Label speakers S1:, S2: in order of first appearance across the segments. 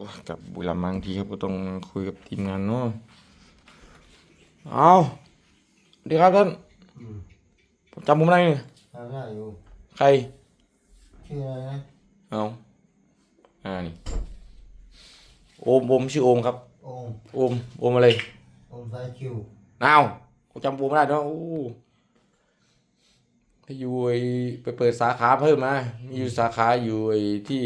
S1: อ้ยกับบุรีรัมย์บางทีครับก็ต้องคุยกับทีมงานเนาะเอาสวัสดีครับท่าน
S2: อืม
S1: ผมจำผมได้นี่
S2: ทำได้อยู่
S1: ใคร
S2: ชื่ออะไรนะ
S1: เอาอ่านี่โอมโอมชื่อโอมครับ
S2: โอม
S1: โอมโอมอะไร
S2: โอมสายคิว
S1: อ้าวผมจำโอมไม่ได้เนาะโอ้ไปอยู่ไอไปเปิดสาขาเพิ่มมามีอยู่สาขาอยู่ไอที่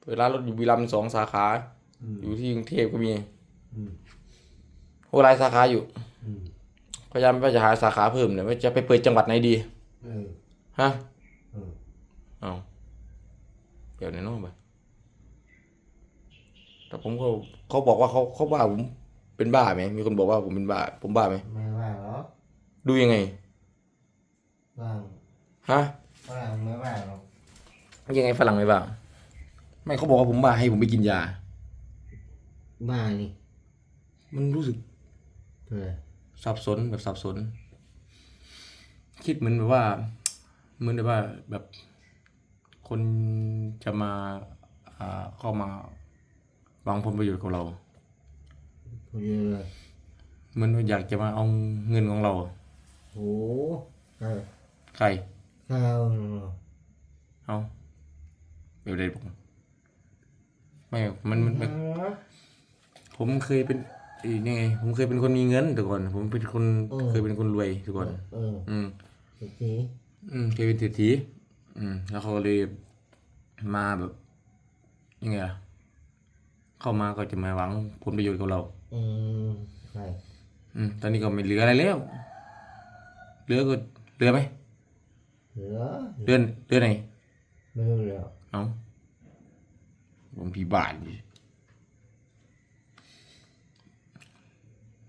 S1: เปิดร้านรถอยู่บุรีรัมย์สองสาขา
S2: อืม
S1: อยู่ที่กรุงเทพก็มี
S2: อืม
S1: โหหลายสาขาอยู่
S2: อืม
S1: พยายามว่าจะหาสาขาเพิ่มเนี่ยว่าจะไปเปิดจังหวัดไหนดี
S2: เออ
S1: ฮะ
S2: เออ
S1: เอาเดี๋ยวในนอกไปแต่ผมก็เขาบอกว่าเขาเขาว่าผมเป็นบ้าไหม มีคนบอกว่าผมเป็นบ้า ผมบ้าไหม
S2: ไม่ว่าหรอก
S1: ดูยังไง
S2: ว่าง
S1: ฮะ
S2: ว่างไม่ว่าหรอก
S1: ยังไงฝรั่งไม่บ้า ไม่เขาบอกว่าผมบ้าให้ผมไปกินยา
S2: บ้านี่
S1: มันรู้สึก
S2: เออ
S1: สับสนแบบสับสน คิดเหมือนแบบว่า เหมือนแบบว่าแบบคนจะมาอ่าเข้ามาวางผลประโยชน์กับเรา
S2: พูดเยอะเลย
S1: เหมือนว่าอยากจะมาเอาเงินของเรา
S2: โอ้เออ
S1: ใคร
S2: ข้าว
S1: เอาเดี๋ยวได้ผม ไม่มันมันมันผมเคยเป็นไอ้นี่ไงผมเคยเป็นคนมีเงินแต่ก่อน ผมเป็นคนเคยเป็นคนรวยแต่ก่อน
S2: เออ
S1: อืม
S2: สุดที
S1: อืมเคยเป็นเศรษฐีอืม แล้วเขาก็เลยมาแบบยังไงล่ะเข้ามาก็จะมาหวังผลประโยชน์กับเรา
S2: อืมใช่
S1: อืม ตอนนี้ก็ไม่เหลืออะไรแล้วเหลือก็เหลือไหม
S2: เหลือ
S1: เหลือเหลือไหน
S2: ไม่รู้แล้ว
S1: เอา ผมพี่บาทดิ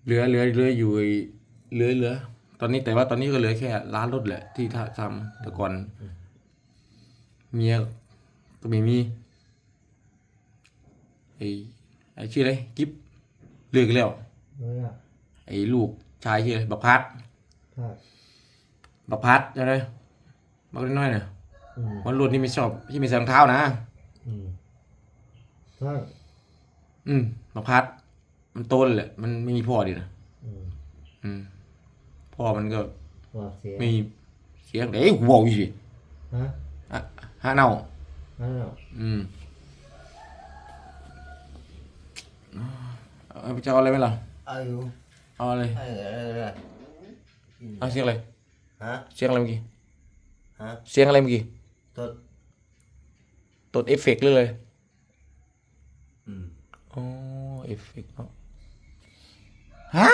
S1: เหลือเหลือเหลืออยู่ไอ้เหลือเหลือตอนนี้แต่ว่าตอนนี้ก็เหลือแค่ร้านรถแหละ ที่ถ้าทำแต่ก่อนเมียก็ไม่มีไอ้ไอ้ชื่ออะไรกิ๊บเลิกแล้ว
S2: ไม่ละ
S1: ไอ้ลูกชายชื่ออะไรบักพัด
S2: ถ้า
S1: บักพัดใช่ไหมบักน้อยๆเนี่ย
S2: อืม
S1: วันรุ่นนี่ไม่ชอบที่ไม่ใส่รองเท้านะ
S2: อืม ถ้า
S1: อืมบักพัด มันโตเลยแหละ มันไม่มีพ่อดินะ
S2: อืม
S1: อืม พ่อมันก็
S2: ว่าเสีย
S1: ไม่เสียงเด้หัวอยู่สิ
S2: ฮะ
S1: อะฮะเน่า
S2: นั่นเหรอ
S1: อืมเอาไปจะเอาอะไรไหมล่ะ
S2: อายุ
S1: เอาอะไร
S2: ไอ้อะไรอะไร
S1: เอาเสียงอะไร
S2: ฮะ
S1: เสียงอะไรเมื่อกี้
S2: ฮะ
S1: เสียงอะไรเมื่อกี้
S2: ตด
S1: ตดเอฟเฟกต์หรือเลย
S2: อืม
S1: อ๋อเอฟเฟกต์เนาะฮะ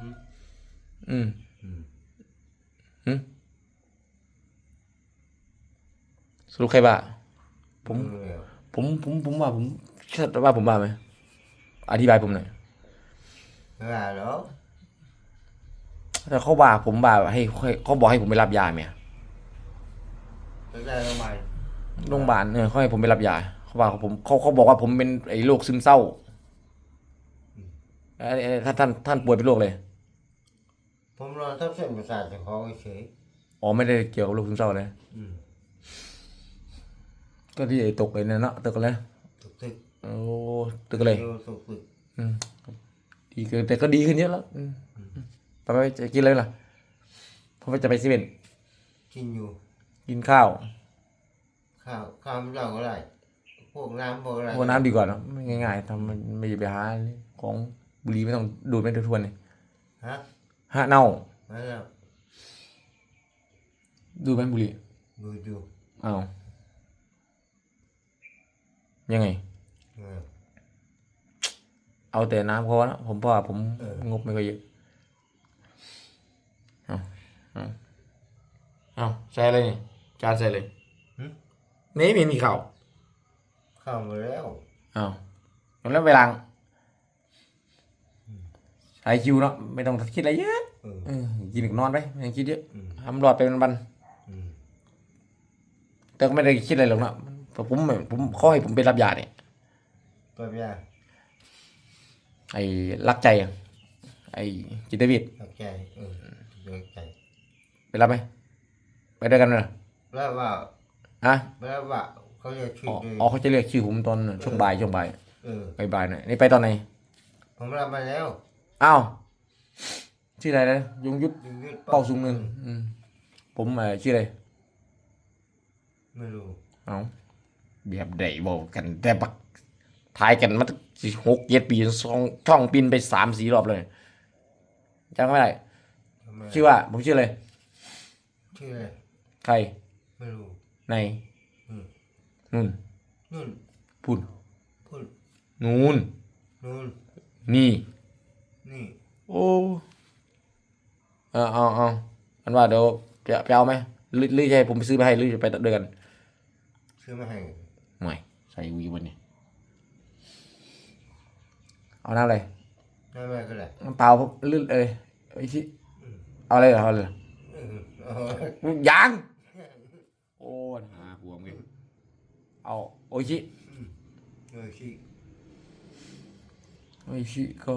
S1: อืม
S2: อืม
S1: อืมสรุปใครบ้าผม
S2: รู้แล้ว
S1: ผมผมผมว่าผมเชื่อว่าผมบ้าไหมอธิบายผมหน่อย
S2: ไม่ว่าหรอก
S1: แต่เขาบ้าผมบ้าให้ให้เขาบอกให้ผมไปรับยาไหม
S2: ไม่ได้ทำไม
S1: โรงพยาบาลเออเขาให้ผมไปรับยา เขาว่าผมเขาเขาบอกว่าผมเป็นไอ้โรคซึมเศร้าเอ้ยเอ้ยท่านท่านท่านป่วยเป็นโรคเลย
S2: ผมนอนทับเส้นประสาทเฉพาะเฉย
S1: อ๋อไม่ได้เกี่ยวกับโรคซึมเศร้าเลย
S2: อืม
S1: ก็ที่ไอ้ตกไอ้นั่นเนาะตกอะไร
S2: ตึกตึก
S1: โอ้ตึกอะไร
S2: เร็วตึกตึก
S1: อืมดีขึ้นแต่ก็ดีขึ้นเยอะแล้วอืมไปไปจะกินอะไรล่ะเพราะว่าจะไปเซเว่น
S2: กินอยู่
S1: กินข้าว
S2: ข้าวข้าวไม่เราก็ได้ พวกน้ำพวกอะไร
S1: พวกน้ำดีกว่าเนาะไม่ง่ายๆทำมันไม่ไปหาของบุหรี่ไม่ต้องดูดไม่ทุกทวนเลย
S2: ฮะ
S1: ฮะเน่า
S2: ไม่แล้ว
S1: ดูดไหมบุหรี่
S2: ดูอยู่
S1: อ้าวยังไง
S2: เออ
S1: เอาแต่น้ำพอนะผมเพราะว่าผม
S2: เออ
S1: งบไม่ค่อยเยอะเอาเอาเอาใส่อะไรนี่จานใส่เลย
S2: หึ
S1: นี่ไม่มีข้าว
S2: ข้าวมาแล้ว
S1: เอาแล้วเวลาใส่คิวเนาะไม่ต้องคิดอะไรเยอะ
S2: เออ
S1: เออกินกับนอนไปไม่ต้องคิดเยอะ
S2: อืม
S1: ทำรอดไปวัน
S2: อืม
S1: ๆแต่ก็ไม่ได้คิดอะไรหรอกเนาะแต่ผมผมเขาให้ผมไปรับยาเนี่ย
S2: ก็ไม่ได้
S1: ไอ้รักใจอะไอ้จิตวิทย์
S2: เข้าใจเออเข้าใจ
S1: ไปรับไหมไปด้วยกันเลย
S2: แล้วว่า
S1: ฮะ
S2: แล้วว่า เขาเรียกชื่อ
S1: อ๋อ
S2: เลย
S1: อ๋อเขาจะเรียกชื่อผมตอนช่วงบ่ายช่วงบ่าย
S2: เออ
S1: บ่ายบ่ายหน่อยนี่ไปตอนไหน
S2: ผมรับมาแล้ว
S1: อ้าวชื่ออะไรนะยงยุทธ
S2: ยุงยุทธ
S1: เป้าสุงเงินอืมผมเอ่อชื่ออะไร
S2: ไม่รู้
S1: เอาแบบใดบอกกันแต่บักทายกันมาตั้งสิหกเจ็ดปีสองช่องปินไปสามสี่รอบเลยจำไม่ได้
S2: ทำไม
S1: ชื่อว่า ผมชื่ออะไร
S2: ชื่ออะไร
S1: ใคร
S2: ไม่รู้
S1: ใน
S2: อืม
S1: นู่น
S2: นู่น
S1: พูด
S2: พูด
S1: นู่น
S2: นู่น
S1: นี่
S2: นี่
S1: โอ้เอาเอาเอาอันว่าเดี๋ยวจะไปเอาไหมหรือหรือจะให้ผมไปซื้อไปให้หรือจะไปด้วยกัน
S2: ซื้อมาให้
S1: ไม่ใส่วีวันนี้เอาน้ำอะไร
S2: ได้ไหมก็ได้
S1: น้ำเปล่าหรือเอ้ยไอ้ชิเอาอะไรเหรอเอาเลยเหรอ
S2: เออเอา
S1: ยังโอ้ยหาหัวมึง เอาโออิชิ
S2: เออชิ
S1: โออิชิก็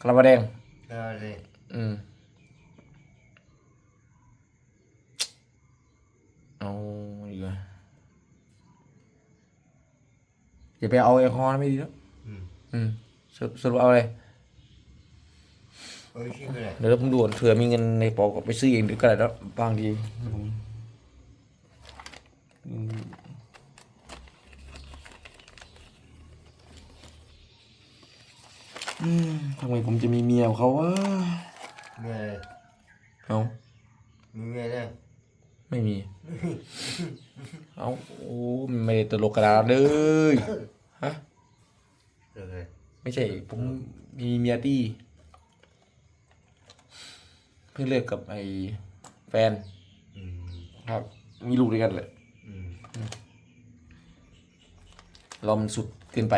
S1: คาราบาแดง
S2: ได้เลย
S1: อืมเอาอีกแล้วอย่าไปเอาแอลกอฮอล์นะไม่ดีแล้ว
S2: อืม
S1: อืมสรุปสรุปเอาอะไร
S2: เออชิก็ได้
S1: เดี๋ยวผมดูก่อนเผื่อมีเงินในกระเป๋าก็ไปซื้อเองดีก็ได้แล้วบางทีผมอืมอืม ทำไมผมจะมีเมียของเขาวะ
S2: มีอะไร
S1: เอา
S2: มีเมียได้
S1: ไม่มี เอาโอ้ไม่ได้ตลกกระดาษเลยฮะ
S2: เออเลย
S1: ไม่ใช่ ผมมีเมียตี้เพิ่งเลิกกับไอ้แฟน
S2: อืม
S1: ครับ มีลูกด้วยกันเลย
S2: อืม
S1: เรามันสุดเกินไป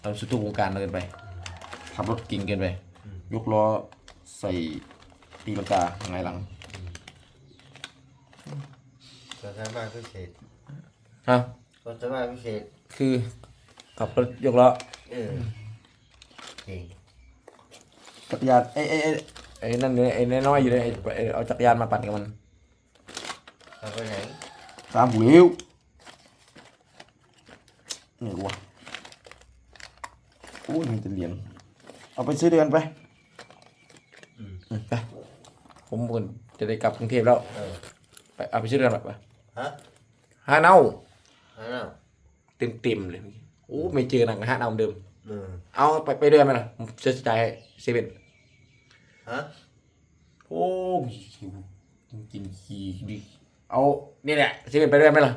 S1: เราสุดทุกวงการเกินไป ขับรถเก่งเกินไป ยกล้อใส่ตีลังกาไงายหลัง
S2: ก็สามารถพิเศษ
S1: ฮะ
S2: ก็สามารถพิเศษ
S1: คือขับรถยกล้อ
S2: เออจริง
S1: จักรยานไอ้ไอ้ไอ้ไอ้นั่นเนี่ยไอ้น้อยๆอยู่เลยไอ้ไอ้เอาจักรยานมาปั่นกับมัน
S2: เอาไปไหน
S1: ตามหูเร็วเหนื่อยกว่าโอ้ยมันจะเหรียญ เอาไปซื้อเดือนไป
S2: อืม
S1: อืมไปผมควรจะได้กลับกรุงเทพแล้ว
S2: เออ
S1: ไปเอาไปซื้อเดือนไป
S2: ฮะ
S1: ฮาเน่า
S2: ฮัลโหล
S1: เต็มเต็มๆเลยเมื่อกี้โอ้ไม่เจอหนังฮาเน่าเหมือนเดิม
S2: เออ
S1: เอาไปไปเดือนไหมล่ะผมจะจ่ายให้เซเว่น
S2: ฮะ
S1: โอ้ยหิวกินขี้ดิเอานี่แหละเซเว่นไปเดือนไหมล่ะ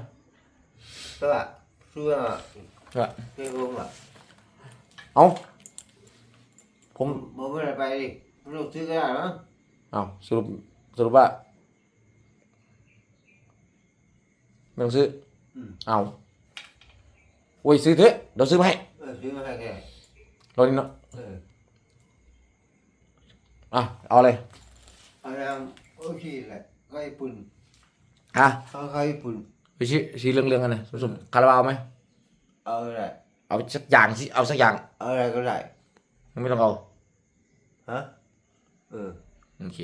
S2: ก็เสื้อ
S1: ก็
S2: เสื้ออุ้มอะ
S1: เอา ผม
S2: บอกไม่ได้ไปดิลูกซื้อก็ได้มั้ง
S1: เอาสรุปสรุปว่าไม่ต้องซื้อ
S2: อืม
S1: เอาโอ้ยซื้อเถอะเดี๋ยวซื้อมาให้
S2: เออซื้อมาให้แก
S1: รอนี่เนาะ
S2: เออ
S1: อะเอาเลย
S2: เอาทำโอเคแหละก็ญี่ปุ่น
S1: อะ
S2: เขาเขาญี่ปุ่น
S1: ไปชี้ชี้เรื่องเรื่องกันนะสมๆคาราบาวไหม
S2: เอาอะไร
S1: เอาสักอย่างสิเอาสักอย่าง
S2: เอาอะไรก็ได้
S1: ไม่ต้องเอา
S2: ฮะเออ
S1: โอเค